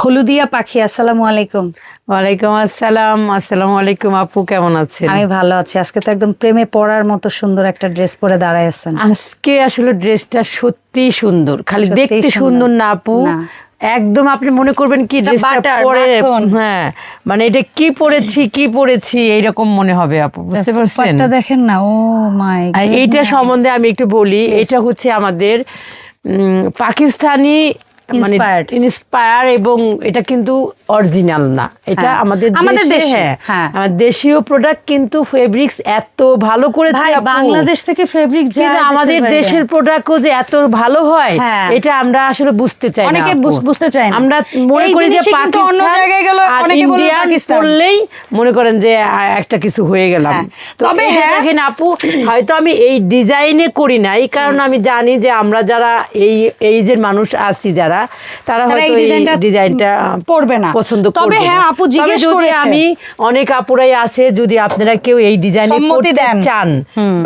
হলুদিয়া পাখি আসসালামু আলাইকুম। ওয়ালাইকুম আসসালাম। আসসালামু আলাইকুম আপু কেমন আছেন? আমি ভালো আছি। আজকে তো একদম প্রেমে পড়ার মতো সুন্দর একটা ড্রেস পরে দাঁড়ায় আছেন। আজকে আসলে ড্রেসটা সত্যি সুন্দর। খালি দেখতে সুন্দর। না আপু। একদম আপনি মনে করবেন কি ড্রেসটা পরে। হ্যাঁ মানে এটা কি পরেছি কি পরেছি এইরকম মনে হবে আপু বুঝতে পারছেন? দেখেন না ও মাই এইটা সম্বন্ধে আমি একটু বলি এটা হচ্ছে আমাদের উম, পাকিস্তানি. ইন্সপায়ার এবং এটা কিন্তু অরিজিনাল না এটা হ্যাঁ। আমাদের আমাদের দেশে হ্যাঁ হ্যাঁ। আমার দেশীয় প্রোডাক্ট কিন্তু ফেব্রিক্স এত ভালো করেছে ভাই বাংলাদেশ থেকে ফেব্রিক যায় আমাদের দেশের প্রোডাক্টও যে এত ভালো হয় হ্যাঁ। এটা আমরা আসলে বুঝতে চাই না অনেকে বুঝতে চায় না। আমরা মনে করি যে কিন্তু অন্য জায়গায় গেলে অনেকে ইন্ডিয়ান পাকিস্তান। পড়লেই মনে করেন যে একটা কিছু হয়ে গেলাম। তবে হ্যাঁ- দেখেন আপু হয়তো আমি এই ডিজাইনে করি না এই কারণে আমি জানি যে আমরা যারা এই এই যে মানুষ আছি যারা তারা হয়তো এই ডিজাইনটা পড়বে না। পছন্দ তবে হ্যাঁ, আপু জিজ্ঞেস করেছে। আমি অনেক আপুরাই আছে যদি আপনারা কেউ এই ডিজাইনে করতে চান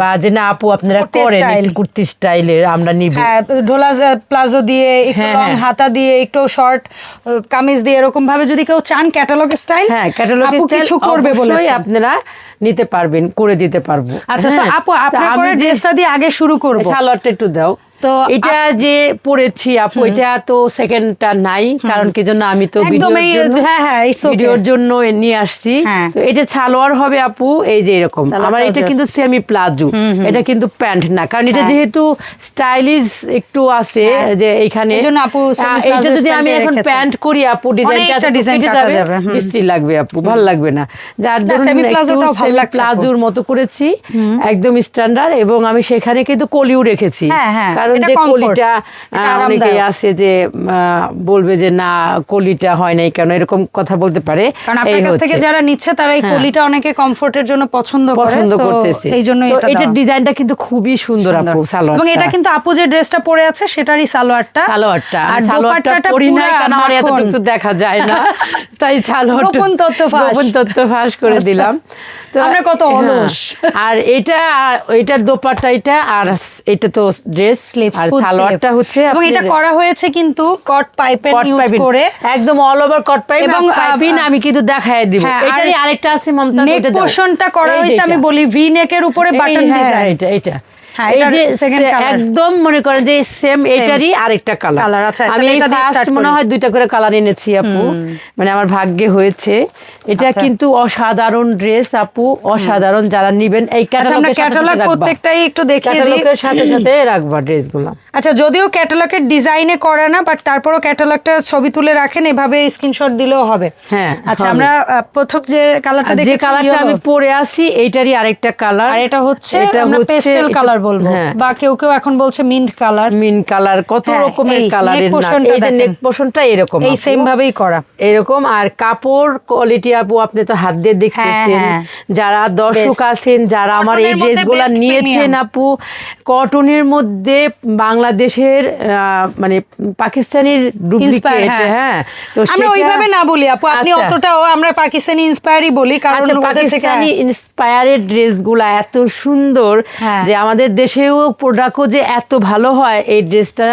বা যে না আপু আপনারা করেন। কুর্তি স্টাইলের আমরা নিব। হ্যাঁ ঢোলা প্লাজো দিয়ে একটু হ্যাঁ, লং হ্যাঁ। হাতা দিয়ে একটু শর্ট কামিজ দিয়ে এরকম ভাবে যদি কেউ চান ক্যাটালগ স্টাইল হ্যাঁ ক্যাটালগ আপু কিছু করবে বলেছে। আপনারা নিতে পারবেন করে দিতে পারব। আচ্ছা হ্যাঁ, আপু আপনার পরে ড্রেসটা দিয়ে আগে শুরু করব। সালোয়ারটা একটু দাও। তো এটা যে পড়েছি আপু এটা তো সেকেন্ডটা নাই কারণ কি জন্য আমি তো ভিডিওর জন্য হ্যাঁ, হ্যাঁ, ভিডিওর জন্য নিয়ে আসছি। হ্যাঁ। তো এটা সালোয়ার হবে আপু এই যে এরকম। আমার এটা কিন্তু সেমি প্লাজো এটা কিন্তু প্যান্ট না কারণ এটা। যেহেতু স্টাইলিশ একটু আছে। যে এখানে এটা যদি আমি এখন প্যান্ট করি আপু ডিজাইনটা লাগবে আপু ভালো লাগবে না। যার লাগছে আপু। মতো করেছি একদম স্ট্যান্ডার্ড এবং আমি সেখানে কিন্তু কলিও রেখেছি। হ্যাঁ, হ্যাঁ, কারণ যে কলিটা। অনেকেই আছে যে বলবে যে না কলিটা হয় নাই কেন এরকম কথা বলতে পারে কারণ আপনার কাছ থেকে যারা নিচ্ছে তারা এই হ্যাঁ। কলিটা অনেকে কমফোর্টের জন্য পছন্দ করে পছন্দ করতেছে এই জন্য এটা ডিজাইনটা কিন্তু খুবই সুন্দর। আপু সালোয়ার এবং এটা কিন্তু আপু যে ড্রেসটা পরে আছে সেটারই সালোয়ারটা সালোয়ারটা আর সালোয়ারটা দোপাট্টাটা পরি নাই কারণ আমার মাখন। এতটুকু দেখা যায় না তাই সালোয়ারটা গোপন তথ্য ফাঁস। গোপন তথ্য ফাঁস করে আচ্ছা। দিলাম আমরা কত হ্যাঁ। অলস। আর এটা এটার দোপাট্টা এটা আর এটা তো ড্রেস আর সালোয়ারটা হচ্ছে এবং এটা করা হয়েছে কিন্তু কট পাইপের ইউজ করে। একদম অল ওভার কট পাইপ এবং, এবং আহ, পাইপিং আমি কিন্তু দেখায় দিব। হ্যাঁ, এটারই আরেকটা আছে মমতাজ নেক। পোর্শনটা করা হয়েছে আমি বলি ভি নেকের উপরে বাটন হ্যাঁ, ডিজাইন এটা এটা হ্যাঁ, এই যে colour। একদম মনে করেন যে সেম এটারই আরেকটা কালার আচ্ছা, আমি ফার্স্ট মনে হয় দুইটা করে কালার এনেছি আপু। মানে আমার ভাগ্যে হয়েছে। এটা আচ্ছা। কিন্তু অসাধারণ ড্রেস আপু অসাধারণ যারা নিবেন এই আচ্ছা ক্যাটালগ প্রত্যেকটাই একটু দেখিয়ে ক্যাটালগের সাথে সাথে রাখবা ড্রেসগুলো। আচ্ছা যদিও ক্যাটালগের ডিজাইনে করে না বাট তারপরও ক্যাটালগটা ছবি তুলে রাখেন এভাবে স্ক্রিনশট দিলেও হবে। হ্যাঁ, আচ্ছা আমরা প্রথম যে কালারটা যে কালারটা আমি পরে আছি এইটারই আরেকটা কালার আর এটা হচ্ছে এটা আমরা পেস্টেল কালার বলব। হ্যাঁ। বা কেউ কেউ এখন বলছে মিন্ট কালার মিন কালার কত হ্যাঁ, রকমের কালারের না এই যে নেক পোর্শনটা এরকম এই সেম ভাবেই করা। এরকম আর কাপড় কোয়ালিটি আপু আপনি তো হাত দিয়ে দেখতেছেন হ্যাঁ। যারা দর্শক আছেন যারা আমার এই ড্রেসগুলো নিয়েছেন আপু কটনের মধ্যে বাংলাদেশের মানে পাকিস্তানের ডুপ্লিকেট হ্যাঁ। হ্যাঁ তো আমরা ওইভাবে না বলি আপু আপনি আচ্ছা। অতটাও আমরা পাকিস্তানি ইন্সপায়ারই বলি কারণ আচ্ছা ওদের থেকে পাকিস্তানি ইন্সপায়ারের ড্রেসগুলো এত সুন্দর হ্যাঁ। যে আমাদের দেশেও প্রোডাক্টও যে এত ভালো হয় এই ড্রেসটা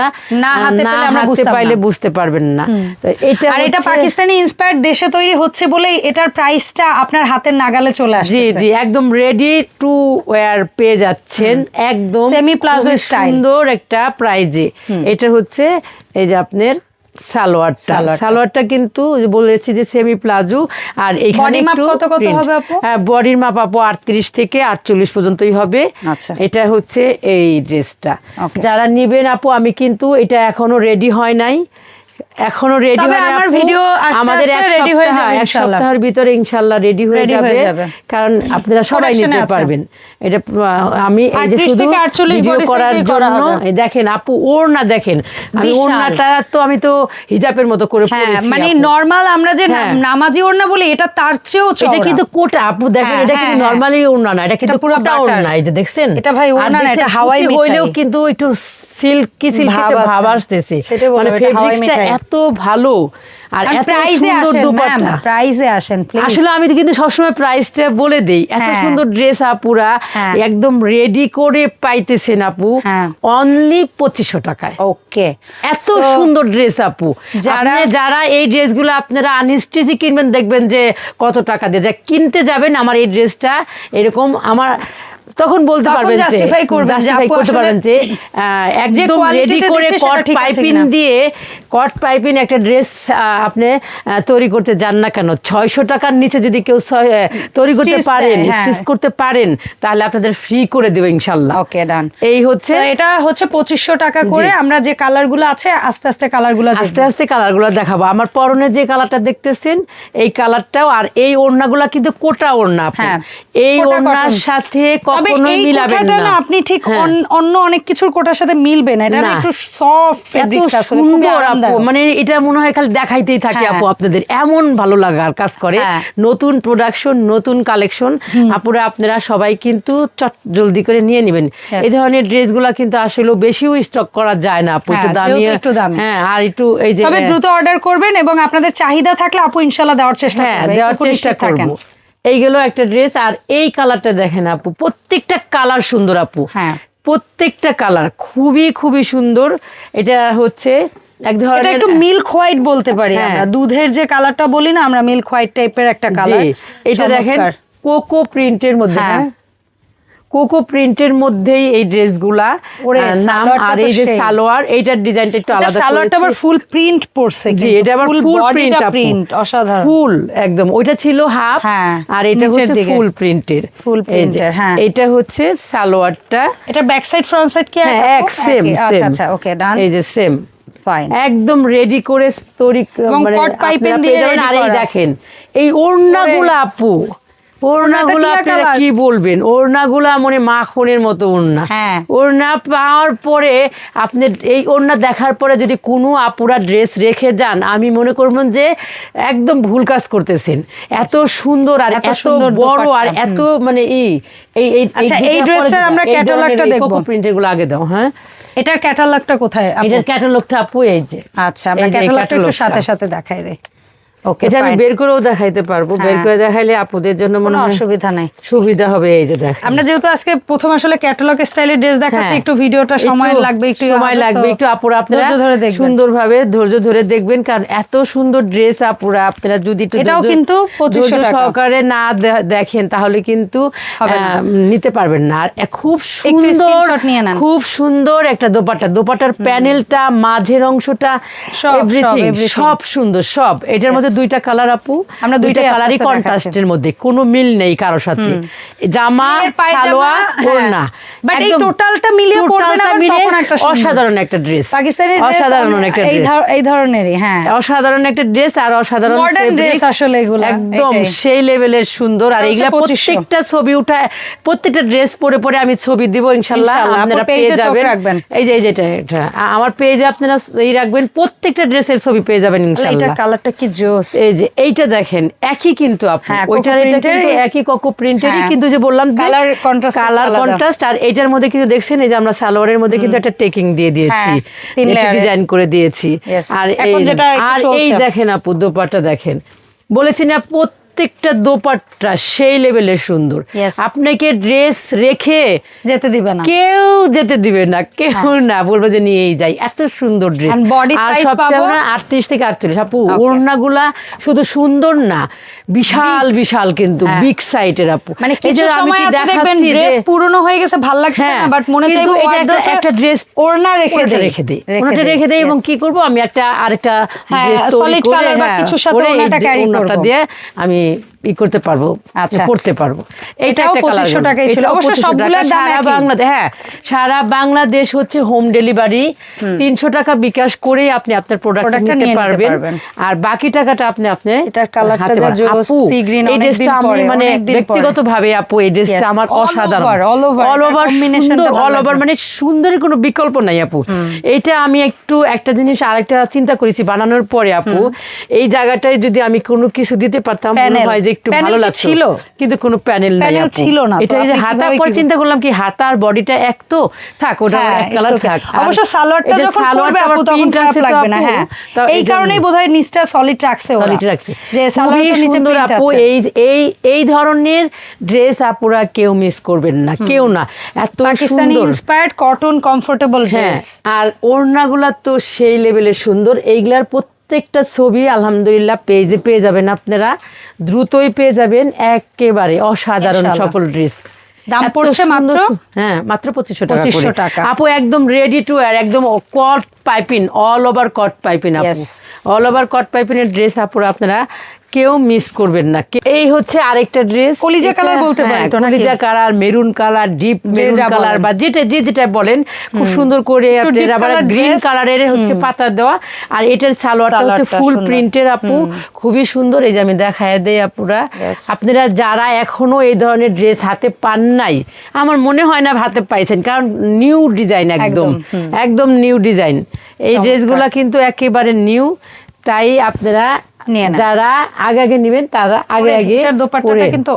না হাতে পেলে আমরা পাইলে না। বুঝতে পারবেন না এটা আর এটা পাকিস্তানি ইন্সপায়ার্ড দেশে তৈরি হচ্ছে বলেই এটার প্রাইসটা আপনার হাতের নাগালে চলে জি আসছে জি একদম রেডি টু ওয়্যার পেয়ে যাচ্ছেন। একদম সেমি style। সুন্দর একটা প্রাইজে এটা হচ্ছে এই যে আপনার সালোয়ারটা। সালোয়ারটা। কিন্তু বলেছি যে সেমি প্লাজো আর এখানে মাপ একটু? হ্যাঁ বডির মাপ আপু আটত্রিশ থেকে আটচল্লিশ পর্যন্তই হবে। আচ্ছা। এটা হচ্ছে এই ড্রেসটা যারা নিবেন আপু আমি কিন্তু এটা এখনও রেডি হয় নাই। এখনও রেডি হয় আমার আস্তে আমাদের এক ready হয়ে যাবে এক সপ্তাহের ভিতরে ইনশাল্লাহ রেডি হয়ে যাবে। কারণ আপনারা সবাই নিতে পারবেন এটা আমি এই যে শুধু 48 ভিডিও করার জন্য দেখেন আপু ওড়না দেখেন আমি। ওড়নাটা তো আমি তো হিজাবের মতো করে হ্যাঁ পরেছি মানে। নর্মাল আমরা যে না- হ্যাঁ। নামাজি ওড়না বলি এটা তার চেয়েও এটা কিন্তু কোটা আপু দেখেন হ্যাঁ, এটা কিন্তু। নরমালি ওড়না না এটা কিন্তু পুরো কোটা। ওড়না এই যে দেখছেন এটা ভাই ওড়না না, এটা হাওয়াই মিঠাই। হইলেও কিন্তু একটু সিল্কি সিল্কি ভাব আসতেছে। মানে ফেব্রিক্সটা এত ভালো আর এত সুন্দর দোপাট্টা। প্রাইজে আসেন আসলে আমি কিন্তু সবসময় প্রাইসটা বলে দেই। এত হ্যাঁ। সুন্দর ড্রেস আপুরা হ্যাঁ। একদম রেডি করে পাইতেছেন আপু হ্যাঁ। অনলি পঁচিশশো টাকায়। ওকে এত সুন্দর ড্রেস আপু। যারা- যারা যারা এই ড্রেসগুলো আপনারা আনস্টিচি কিনবেন দেখবেন যে কত টাকা দিয়ে যা কিনতে যাবেন আমার এই ড্রেসটা এরকম আমার তখন বলতে পারবেন করবেন আপু করতে পারবেন যে একদম রেডি করে কট পাইপিং দিয়ে কট পাইপিং একটা ড্রেস আপনি তৈরি করতে যান না কেন? ছয়শো টাকার নিচে যদি কেউ তৈরি করতে পারেন হ্যাঁ। স্টিচ করতে পারেন তাহলে আপনাদের ফ্রি করে দেবো ইনশাল্লাহ। ওকে ডান এই হচ্ছে এটা হচ্ছে পঁচিশশো টাকা করে। আমরা যে কালারগুলো আছে আস্তে আস্তে কালারগুলো আস্তে আস্তে কালারগুলো দেখাবো। আমার পরনে যে কালারটা দেখতেছেন এই কালারটাও আর এই ওড়নাগুলো কিন্তু কোটা ওড়না। হ্যাঁ, এই ওড়নার। সাথে মিলাবেন না। আপনি ঠিক হ্যাঁ। অন্য অনেক কিছুর কোটার সাথে মিলবে না। এটা। একটু সফট এত ফেব্রিক্স আসলে সুন্দর আপু। মানে এটা মনে হয় খালি দেখাইতেই থাকে হ্যাঁ। আপু আপনাদের। এমন ভালো লাগার কাজ করে। হ্যাঁ। নতুন প্রোডাকশন নতুন কালেকশন আপুরা আপনারা সবাই কিন্তু চট জলদি করে নিয়ে নেবেন। এই ধরনের ড্রেসগুলো কিন্তু আসলে বেশিও স্টক করা যায় না আপু। একটু দামি একটু দামি। হ্যাঁ আর একটু এই যে তবে দ্রুত অর্ডার করবেন এবং আপনাদের চাহিদা থাকলে আপু ইনশাল্লাহ দেওয়ার চেষ্টা হ্যাঁ করবে দেওয়ার চেষ্টা নিশ্চিত এইগুলো একটা ড্রেস আর এই কালারটা দেখেন আপু প্রত্যেকটা কালার সুন্দর আপু হ্যাঁ। প্রত্যেকটা কালার খুবই খুবই সুন্দর এটা হচ্ছে এক এটা ধরনের একটু মিল্ক হোয়াইট বলতে পারি হ্যাঁ। আমরা দুধের যে কালারটা বলি না আমরা মিল্ক হোয়াইট টাইপের একটা কালার এটা দেখেন কোকো প্রিন্টের মধ্যে হ্যাঁ। কোকো প্রিন্টের মধ্যেই এই ড্রেসগুলা। নাম আর এই যে সালোয়ার এইটার ডিজাইনটা একটু আলাদা সালোয়ারটা আবার ফুল প্রিন্ট পড়ছে জি এটা আবার ফুল প্রিন্ট প্রিন্ট অসাধারণ। ফুল একদম। ওইটা ছিল হাফ হ্যাঁ, আর এটা হচ্ছে ফুল প্রিন্টের ফুল printer, হ্যাঁ। এটা হচ্ছে সালোয়ারটা। এটা ব্যাক সাইড ফ্রন্ট সাইড কি হ্যাঁ এক সেম আচ্ছা আচ্ছা ওকে ডান এই যে সেম একদম রেডি করে তৈরি মানে আর এই দেখেন এই ওড়নাগুলো আপু ওড়নাগুলো আপনারা কি বলবেন? ওড়নাগুলা মানে মাখনের মতো ওড়না। হ্যাঁ। ওড়না পাওয়ার পরে আপনি এই ওড়না দেখার পরে যদি কোনো আপুরা ড্রেস রেখে যান আমি মনে করবেন যে একদম ভুল কাজ করতেছেন। এত সুন্দর আর এত বড় আর এত মানে ই এই এই আচ্ছা, এই ড্রেসটার আমরা ক্যাটালগটা দেখব। প্রিন্টেরগুলো আগে দাও হ্যাঁ। এটার ক্যাটালগটা কোথায় এটার ক্যাটালগটা আপু এই যে। আচ্ছা আমরা ক্যাটালগটা একটু সাথে সাথে দেখাই দেই। এটা আমি বের করেও দেখাইতে পারব। বের হ্যাঁ। করে দেখাইলে আপুদের জন্য মনে অসুবিধা নাই। সুবিধা হবে এই যে দেখ আমরা যেহেতু আজকে প্রথম আসলে ক্যাটালগ স্টাইলের ড্রেস দেখাতে। একটু ভিডিওটা সময় লাগবে একটু সময় লাগবে একটু আপুরা আপনারা ধরে দেখবেন। সুন্দরভাবে ধৈর্য ধরে দেখবেন কারণ এত সুন্দর ড্রেস আপুরা আপনারা যদি একটু এটাও কিন্তু 2500 ধৈর্য সহকারে না দেখেন তাহলে কিন্তু নিতে পারবেন না। আর খুব সুন্দর। খুব সুন্দর একটা দোপাট্টা। দোপাটার প্যানেলটা মাঝের অংশটা এভরিথিং সব সুন্দর সব। এটার মধ্যে দুইটা কালার আপু আমরা দুইটা কালারই কন্ট্রাস্টের মধ্যে কোনো মিল নেই কারোর সাথে। জামা পায়জামা, সালোয়ার হ্যাঁ। ওড়না। But এই টোটালটা মিলিয়ে পড়বে না, তখন একটা অসাধারণ একটা ড্রেস পাকিস্তানি dress অসাধারণ একটা ড্রেস এই ধরনেরই হ্যাঁ। অসাধারণ একটা ড্রেস আর অসাধারণ fabric। dress আসলে এগুলা, একদম সেই লেভেলের সুন্দর। আর এটা এগুলা প্রত্যেকটা ছবি উঠা প্রত্যেকটা ড্রেস পরে পরে আমি ছবি দিব ইনশাল্লাহ, আপনারা পেয়ে যাবেন। রাখবেন। এই যে এই যে এটা এটা। আমার পেজে আপনারা এই রাখবেন প্রত্যেকটা ড্রেসের ছবি পেয়ে যাবেন আল্লাহ, ইনশাল্লাহ। এটার কালারটা কি জোস এই যে এইটা দেখেন একই কিন্তু আপু হ্যাঁ, ওইটার এটা কিন্তু একই কোকো প্রিন্টেরই হ্যাঁ। কিন্তু যে বললাম Colour contrast কালার কন্ট্রাস্ট আর এটার মধ্যে কিন্তু দেখছেন এই যে আমরা সালোয়ারের মধ্যে কিন্তু একটা টেকিং দিয়ে দিয়েছি। হ্যাঁ, ডিজাইন করে দিয়েছি। আর এখন এই যেটা আর এই দেখেন আপু দেখেন। বলেছি না প্রত্যেকটা দোপাট্টা সেই লেভেলের সুন্দর. আপনাকে ড্রেস রেখে যেতে দিবে না। কেউ যেতে দিবে না কেউ না বলবে যে নিয়েই যাই। এত সুন্দর ড্রেস আর সবচেয়ে আটত্রিশ থেকে আটচল্লিশ। আপু. ওড়নাগুলা শুধু সুন্দর না বিশাল বিশাল কিন্তু হ্যাঁ। বিগ সাইটের আপু। মানে কিছু সময় আছে দেখবেন ড্রেস পুরনো হয়ে গেছে ভালো লাগছে হ্যাঁ, না বাট মনে চাইব একটা- ড্রেস ওড়না রেখে দেই। রেখে দেই। ওনাটা রেখে দেই এবং কি করব? আমি একটা আরেকটা হ্যাঁ, ড্রেস তৈরি করে বা হ্যাঁ, কিছুর সাথে ওড়নাটা carry ওড়নাটা দিয়ে আমি যে ই করতে পারব আচ্ছা। পড়তে পারব। 2500 টাকাই ছিল। অবশ্য সবগুলোর দাম সারা বাংলাদেশ হ্যাঁ সারা বাংলাদেশ হচ্ছে হোম। ডেলিভারি তিনশো টাকা বিকাশ করেই আপনি আপনার প্রোডাক্ট নিতে পারবেন। আর বাকি টাকাটা আপনি আপনি এটার sea green এই ড্রেসটা আমি মানে। ব্যক্তিগতভাবে আপু এই ড্রেসটা আমার অসাধারণ। অল ওভার সুন্দর অল ওভার মানে সুন্দরের কোনো বিকল্প নাই আপু। এটা আমি একটু একটা জিনিস আরেকটা চিন্তা করেছি বানানোর পরে আপু। এই জায়গাটায় যদি আমি কোনো কিছু দিতে পারতাম মনে হয় যে একটু ভালো কি লাগতো ছিল? কিন্তু কোনো প্যানেল নাই। ছিল না এটা যে হাতা পর চিন্তা করলাম কি হাতা আর বডিটা এক তো? থাক ওটা হ্যাঁ, এক কালার থাক। অবশ্য সালোয়ারটা যখন পরবে আপু তখন খারাপ লাগবে না হ্যাঁ। এই কারণেই বোধহয় নিচটা সলিড রাখছে ওরা। কোয়ালিটি রাখছে। যে সালোয়ারটা নিচে সুন্দর আপু এই এই এই ধরনের ড্রেস আপুরা কেউ মিস করবেন না কেউ না। এত Pakistani inspired cotton comfortable dress আর ওড়নাগুলা তো সেই লেভেলের সুন্দর। এইগুলার প্রত্যেকটা ছবি আলহামদুলিল্লাহ পেজে পেয়ে যাবেন আপনারা। দ্রুতই পেয়ে যাবেন একেবারে অসাধারণ সফল সকল ড্রেস। দাম পড়ছে মাত্র? হ্যাঁ মাত্র পঁচিশশো টাকা টাকা। আপু একদম রেডি টু ওয়ার একদম cut piping all over cut piping আপু। অল ওভার কট পাইপিনের ড্রেস আপুরা আপনারা কেউ মিস করবেন না। এই হচ্ছে আরেকটা ড্রেস কলিজা colour বলতে পারেন তো কলিজা colour maroon colour deep maroon colour বা যেটা যে যেটা বলেন খুব সুন্দর করে আপনার আবার গ্রিন। কালারের হচ্ছে পাতা দেওয়া। আর এটার সালোয়ারটা হচ্ছে ফুল প্রিন্টের আপু। খুবই সুন্দর। এই যে আমি দেখায় দেই আপুরা। আপনারা যারা এখনও এই ধরনের ড্রেস হাতে পান নাই আমার মনে হয় না হাতে পাইছেন কারণ নিউ ডিজাইন একদম। একদম, নিউ ডিজাইন এই। ড্রেসগুলা কিন্তু একেবারে নিউ তাই আপনারা। যারা আগে আগে নেবেন তারা আগে আগে দোপাট্টাটা কিন্তু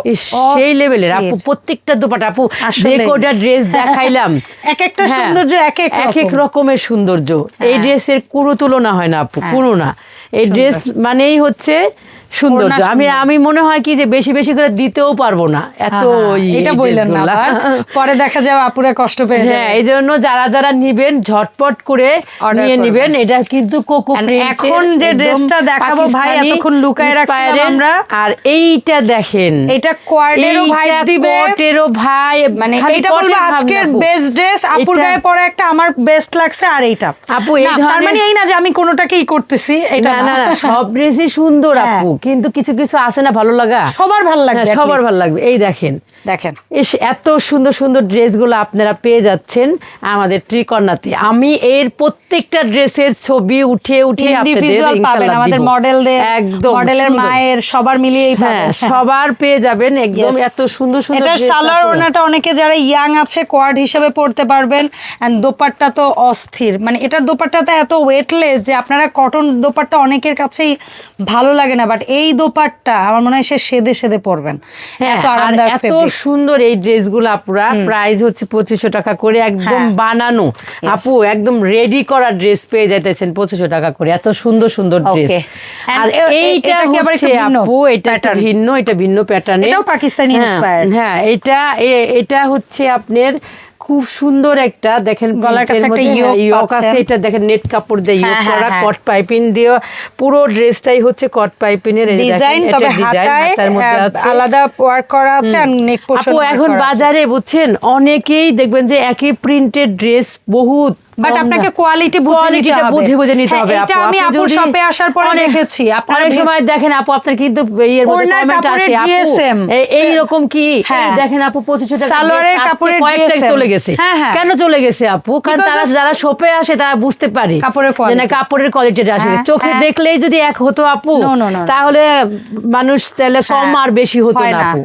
সেই লেভেলের। আপু প্রত্যেকটা দোপাটা আপু যে ড্রেস দেখাইলাম। এক একটা হ্যাঁ, সৌন্দর্য এক এক এক এক রকমের সৌন্দর্য। এই হ্যাঁ। ড্রেসের কোনো তুলনা হয় না আপু হ্যাঁ। কোনো না। এই ড্রেস মানেই হচ্ছে সৌন্দর্য আমি সুন্দর। আমি মনে হয় কি যে বেশি বেশি করে দিতেও পারব না। এত হ্যাঁ, এটা বললেন না পরে দেখা যাবে আপুরা কষ্ট পেয়ে হ্যাঁ এই জন্য যারা যারা নিবেন ঝটপট করে নিয়ে নিবেন। এটা কিন্তু কোকো এখন যে ড্রেসটা দেখাবো ভাই, এতক্ষণ লুকায় রাখছিলাম আমরা। আর এইটা দেখেন। এটা কোয়ার্ডেরও এইটা দিবে। ভাই মানে এইটা বলব আজকের বেস্ট ড্রেস আপুর এটা- গায়ে পরে একটা আমার বেস্ট লাগছে আর এইটা। আপু, এই ধরনের- মানে এই না যে আমি কোনোটাকেই করতেছি এটা না না না। না সব ড্রেসই সুন্দর হ্যাঁ। আপু। কিন্তু কিছু কিছু আছে না ভালো লাগা সবার ভালো লাগবে হ্যাঁ, সবার। ভালো লাগবে এই দেখেন দেখেন। এস এত সুন্দর সুন্দর ড্রেসগুলো আপনারা পেয়ে যাচ্ছেন আমাদের ত্রিকন্যাতে আমি এর প্রত্যেকটা ড্রেসের ছবি উঠে উঠে আপনাদের ইন্ডিভিজুয়াল পাবেন আমাদের মডেলদের একদম মডেলের মায়ের সবার মিলিয়েই হ্যাঁ পাবেন। সবার পেয়ে যাবেন একদম এত সুন্দর সুন্দর dress সালোয়ার ওনাটা অনেকে যারা ইয়াং আছে কোয়ার্ড হিসেবে পড়তে পারবেন এন্ড দোপাট্টা তো অস্থির। মানে এটার দোপাট্টাটা এত ওয়েটলেস যে আপনারা কটন দোপাট্টা অনেকের কাছেই ভালো লাগে না বাট এই দোপাট্টা আমার মনে হয় সে সেদে সেদে পড়বেন হ্যাঁ, এত আরামদায়ক। সুন্দর এই ড্রেসগুলো আপুরা। প্রাইস হচ্ছে পঁচিশশো টাকা করে একদম হ্যাঁ। বানানো। আপু একদম রেডি করা ড্রেস পেয়ে যাইতেছেন পঁচিশশো টাকা করে। এত সুন্দর সুন্দর ড্রেস আর এইটা হচ্ছে আপু এটা একটা ভিন্ন এটা ভিন্ন প্যাটার্ন এটাও পাকিস্তানি inspired। হ্যাঁ এটা এটা হচ্ছে আপনার খুব সুন্দর একটা দেখেন এর হ্যাঁ। আছে এটা দেখেন নেট কাপড় দিয়ে ইয়োগ হ্যাঁ, করা হ্যাঁ। কট পাইপিং দিয়ে পুরো ড্রেসটাই হচ্ছে কট পাইপিনের ডিজাইন তবে হাতায় আলাদা ওয়ার্ক করা আছে আর নেক পোর্শন এখন বাজারে বুঝছেন অনেকেই দেখবেন যে একই প্রিন্টেড ড্রেস বহুত বাট আপনাকে কোয়ালিটি বুঝে নিতে হবে। বুঝে বুঝে নিতে হ্যাঁ, হবে এটা আপু। আমি আপুর শপে আসার পরে দেখেছি। আপনারা সময় দেখেন আপু আপনার কিন্তু ইয়ের মধ্যে কমেন্ট আসে আপু এই- এইরকম কি? হ্যাঁ। দেখেন আপু পঁচিশশো টাকা সালোয়ারের কাপড়ের কয়েকটা চলে গেছে। হ্যাঁ। কেন চলে গেছে আপু? কারণ তারা যারা শপে আসে তারা বুঝতে পারে কাপড়ের না কাপড়ের কোয়ালিটিটা আসে চোখে। দেখলেই যদি এক হতো আপু. তাহলে মানুষ তাহলে কম আর বেশি হতো না না। আপু।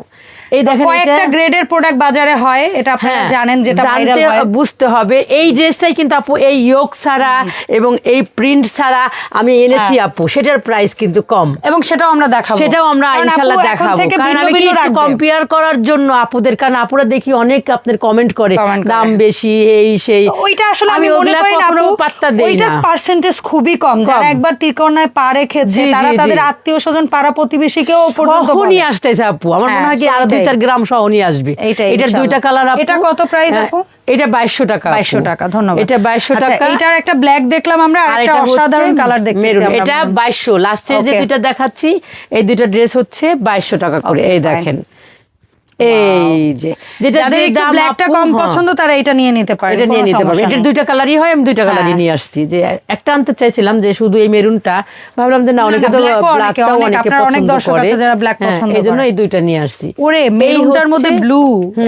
এই দেখেন কয়েকটা গ্রেডের প্রোডাক্ট বাজারে হয় এটা আপনারা হ্যাঁ, জানেন যেটা ভাইরাল হয়। বুঝতে হবে। এই ড্রেসটাই কিন্তু আপু এই ইয়োগ ছাড়া এবং এই প্রিন্ট ছাড়া আমি এনেছি হ্যাঁ। আপু। সেটার প্রাইস কিন্তু কম। এবং সেটাও আমরা দেখাবো। সেটাও আমরা এখন দেখাবো। কারণ আমি কি। কম্পেয়ার করার জন্য আপুদের? কারণ আপুরা দেখি অনেক আপনার কমেন্ট করে দাম বেশি এই সেই। ওইটা আসলে আমি মনে করি না আপু, পাত্তা দেই ওইটার পার্সেন্টেজ খুবই কম। যারা একবার ত্রিকোণায় পা রেখেছে তারা তাদের আত্মীয় স্বজন পাড়া প্রতিবেশীকেও পর্যন্ত কখনই আসতেছে আপু। আমার মনে হ্যাঁ, হয় কি আরও দুই চার গ্রাম সহ নিয়ে আসবি। এটার দুইটা কালার এটা কত প্রাইস হ্যাঁ, আপু? এটা বাইশশো টাকা আপু। বাইশশো টাকা ধন্যবাদ। এটা বাইশশো আচ্ছা, টাকা। এটার একটা ব্ল্যাক দেখলাম আমরা আর আর একটা অসাধারণ কালার দেখতেছি আমরা। এটা বাইশশো। লাস্টের যে দুইটা দেখাচ্ছি এই দুইটা ড্রেস হচ্ছে বাইশশো টাকা করে। এই দেখেন। এই যে যেটা যাদের একটু ব্ল্যাকটা কম হ্যাঁ, পছন্দ তারা এটা নিয়ে নিতে পারে এটা নিয়ে নিতে পারবে। এটার দুইটা কালারই হয় আমি দুইটা কালারই হ্যাঁ। নিয়ে আসছি। যে একটা আনতে চাইছিলাম যে শুধু এই মেরুনটা ভাবলাম যে না অনেকে তো ও অনেকে, অনেক, দর্শক আছে যারা হ্যাঁ, পছন্দ করে। এই দুইটা নিয়ে আসছি। ওরে মেরুনটার মধ্যে ব্লু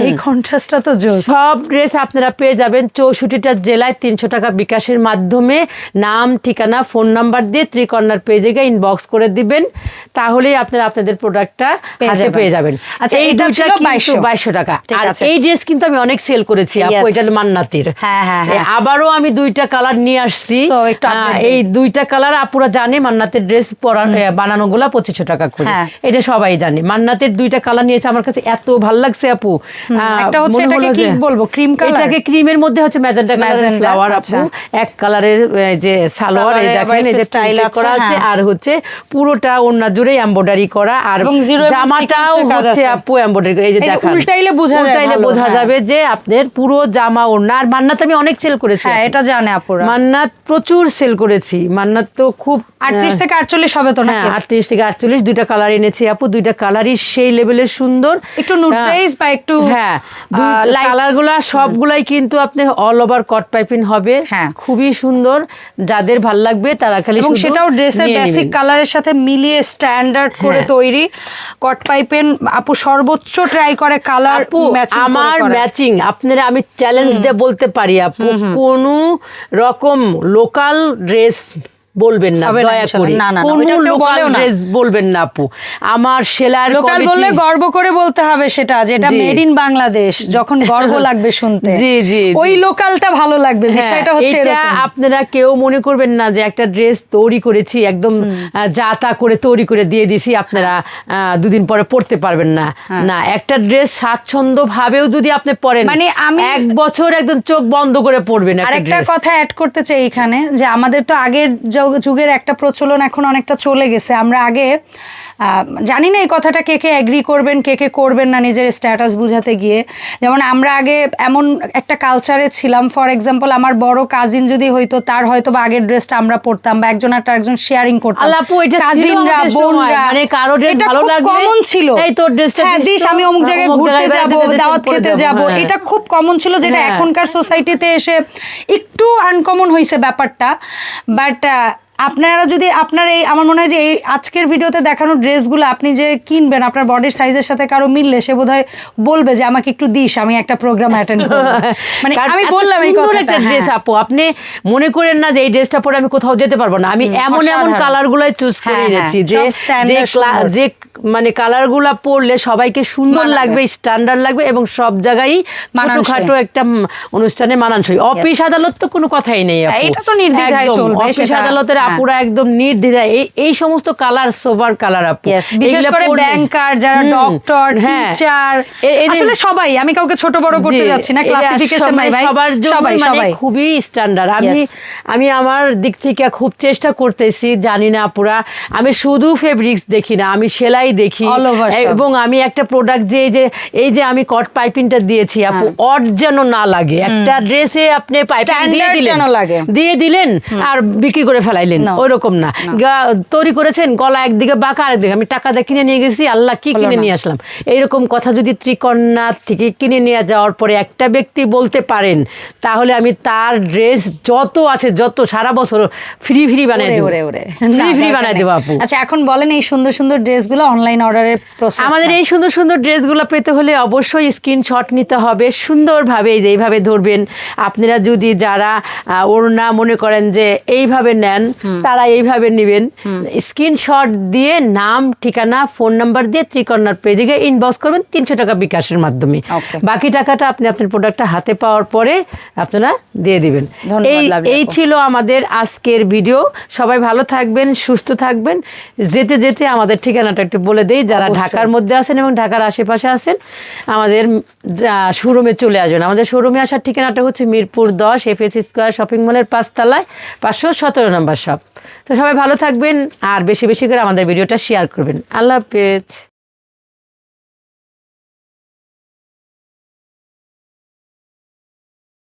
এই কন্ট্রাস্টটা তো জোস। সব ড্রেস আপনারা পেয়ে যাবেন চৌষট্টিটা জেলায় তিনশো টাকা বিকাশের মাধ্যমে। নাম ঠিকানা ফোন নাম্বার দিয়ে ত্রিকর্ণার পেজে গিয়ে ইনবক্স করে দিবেন। তাহলেই আপনারা আপনাদের প্রোডাক্টটা পেয়ে হাতে যাবেন। পেয়ে যাবেন। আচ্ছা, এই দুইটা ছিল 2200 বাইশশো। টাকা। আর এই ড্রেস কিন্তু আমি অনেক সেল করেছি আপু এটা হলো মান্নাতের। হ্যাঁ, হ্যাঁ, হ্যাঁ। আবারও আমি দুইটা কালার নিয়ে আসছি। এই দুইটা কালার আপুরা জানে মান্নাতের ড্রেস বানানো গুলা পঁচিশশো টাকা করে। এটা সবাই জানে। মান্নাতের দুইটা কালার নিয়েছে আমার কাছে এত ভালো লাগছে আপু। একটা হচ্ছে এটাকে কি বলব, cream color? এটাকে ক্রিমের মধ্যে হচ্ছে ম্যাজেন্টা ফ্লাওয়ার আপু আচ্ছা। এক কালারের যে সালোয়ার এই দেখেন এই যে style style করা আছে। আর হচ্ছে পুরোটা ওন্না জুড়ে এমব্রয়ডারি করা আর জামাটাও হচ্ছে আপু এমব্রয়ডারি এই যে দেখান উল্টাইলে বোঝা উল্টাইলে বোঝা হ্যাঁ। যাবে যে আপনার পুরো জামা ওড়না আর মান্নাত আমি অনেক সেল করেছি হ্যাঁ। এটা জানে আপুরা মান্নাত প্রচুর সেল করেছি মান্নাত তো খুব আটত্রিশ থেকে আটচল্লিশ হবে তো হ্যাঁ নাকি আটত্রিশ থেকে আটচল্লিশ দুইটা কালার এনেছি আপু দুইটা কালারই সেই লেভেলের সুন্দর একটু nude হ্যাঁ। base বা একটু, হ্যাঁ সবগুলাই কিন্তু আপনি অল ওভার কট পাইপিং হবে হ্যাঁ। খুবই সুন্দর যাদের ভালো লাগবে তারা খালি এবং সেটাও ড্রেসের বেসিক। কালারের সাথে মিলিয়ে স্ট্যান্ডার্ড করে হ্যাঁ। তৈরি কট পাইপেন আপু সর্বোচ্চ ট্রাই করে কালার ম্যাচিং আমার ম্যাচিং আপনারা আমি চ্যালেঞ্জ দিয়ে বলতে পারি আপু। কোনো রকম লোকাল ড্রেস বলবেন না দয়া করে। বলবেন না আপু। আমার সেলাইয়ের লোকাল বললে গর্ব করে বলতে হবে সেটা যেটা মেড ইন বাংলাদেশ যখন গর্ব লাগবে শুনতে। জি, জি। ওই লোকালটা ভালো লাগবে হ্যাঁ, বিষয়টা হচ্ছে এরকম। আপনারা কেউ মনে করবেন না যে একটা ড্রেস তৈরি করেছি একদম যা তা করে তৈরি করে দিয়ে দিছি আপনারা দুদিন পরে পড়তে পারবেন না। না একটা ড্রেস স্বাচ্ছন্দ্য ভাবেও যদি আপনি পরেন মানে আমি- এক বছর একদম চোখ বন্ধ করে পড়বেন আরেকটা কথা অ্যাড করতে চাই এখানে যে আমাদের তো আগের যুগের একটা প্রচলন এখন অনেকটা চলে গেছে। আমরা আগে জানি না এই কথাটা কে কে অ্যাগ্রি করবেন কে কে করবেন না নিজের স্ট্যাটাস বুঝাতে গিয়ে। যেমন আমরা আগে এমন একটা কালচারে ছিলাম ফর এক্সাম্পল আমার বড় কাজিন যদি হইতো তার হয়তো বা আগের ড্রেসটা আমরা পড়তাম বা একজন একটা একজন শেয়ারিং করতাম। কাজিনরা বোনরা মানে কারও এটা ভালো লাগলে, কমন ছিল। এই তোর dressটা হ্যাঁ দিস আমি অমুক জায়গায় ঘুরতে যাব দাওয়াত খেতে যাব, যাব। হ্যাঁ। এটা খুব কমন ছিল যেটা হ্যাঁ। এখনকার সোসাইটিতে এসে একটু আনকমন হয়েছে ব্যাপারটা। বাট আপনারা যদি আপনার এই আমার মনে হয় যে এই আজকের ভিডিওতে দেখানো ড্রেসগুলো আপনি যে কিনবেন আপনার বডির সাইজের সাথে কারও মিললে সে বোধহয় বলবে যে আমাকে একটু দিস আমি একটা প্রোগ্রাম অ্যাটেন্ড করব মানে আমি বললাম এই কথাটা একটা ড্রেস হ্যাঁ। আপু আপনি মনে করেন না যে এই ড্রেসটা পরে আমি কোথাও যেতে পারব না আমি এমন এমন অসাধারণ। কালার গুলাই চুজ করে যাচ্ছি যে যে মানে কালারগুলা পরলে সবাইকে সুন্দর লাগবে স্ট্যান্ডার্ড লাগবে এবং সব জায়গায়। ছোটখাটো একটা অনুষ্ঠানে মানানসই অফিস আদালত তো কোনো কথাই নেই এটা তো নির্দ্বিধায় চলবে, অফিস আদালতের। আপুরা একদম নির্দ্বিধায়। এই সমস্ত কালার সোবার কালার আপু। বিশেষ করে ব্যাংকার যারা ডক্টর হ্যাঁ। টিচার আসলে সবাই আমি কাউকে ছোট বড় করতে যাচ্ছি না ক্লাসিফিকেশন নাই ভাই। সবার জন্য সবাই মানে সবাই। খুবই স্ট্যান্ডার্ড আমি আমি আমার দিক থেকে খুব চেষ্টা করতেছি জানি না পুরা আমি শুধু ফেব্রিক্স দেখি না আমি সেলাই দেখি। এবং আমি একটা প্রোডাক্ট যে এই যে এই যে আমি কট পাইপিংটা দিয়েছি আপু অড যেন না লাগে। একটা ড্রেসে আপনি পাইপিং দিয়ে দিলেন। দিয়ে দিলেন আর বিক্রি করে ফেলাইলেন। No. ওইরকম না। তৈরি করেছেন গলা একদিকে বাঁকা আরেকদিকে। আমি টাকা দিয়ে কিনে নিয়ে গেছি আল্লাহ কি কিনে নিয়ে আসলাম? এইরকম কথা যদি ত্রিকন্যা থেকে কিনে নিয়ে যাওয়ার পরে একটা ব্যক্তি বলতে পারেন তাহলে আমি তার ড্রেস যত আছে যত সারা বছর ফ্রি ফ্রি বানাই দেবো। ফ্রি ফ্রি বানাই দেবো আপু। আচ্ছা এখন বলেন এই সুন্দর সুন্দর ড্রেসগুলো অনলাইন অর্ডারের প্রসেস আমাদের এই সুন্দর সুন্দর ড্রেসগুলো পেতে হলে অবশ্যই স্ক্রিনশট নিতে হবে। সুন্দরভাবে এই যে এইভাবে ধরবেন। আপনারা যদি যারা ওড়না মনে করেন যে এইভাবে নেন তারা এইভাবে নেবেন। স্ক্রিনশট দিয়ে নাম ঠিকানা ফোন নাম্বার দিয়ে ত্রিকর্ণার পেজে গিয়ে ইনবক্স করবেন তিনশো টাকা বিকাশের মাধ্যমে। বাকি টাকাটা আপনি আপনার প্রোডাক্টটা হাতে পাওয়ার পরে আপনারা দিয়ে দিবেন। এই এই ছিল আমাদের আজকের ভিডিও সবাই ভালো থাকবেন সুস্থ থাকবেন। যেতে যেতে আমাদের ঠিকানাটা একটু বলে দেই। যারা ঢাকার মধ্যে আছেন এবং ঢাকার আশেপাশে আছেন আমাদের শোরুমে চলে আসবেন আমাদের শোরুমে আসার ঠিকানাটা হচ্ছে মিরপুর দশ এফএস স্কোয়ার শপিং মলের পাঁচতলায় পাঁচশো সতেরো নম্বর শপ তো সবাই ভালো থাকবেন আর বেশি বেশি করে আমাদের ভিডিওটা শেয়ার করবেন। আল্লাহ হাফেজ।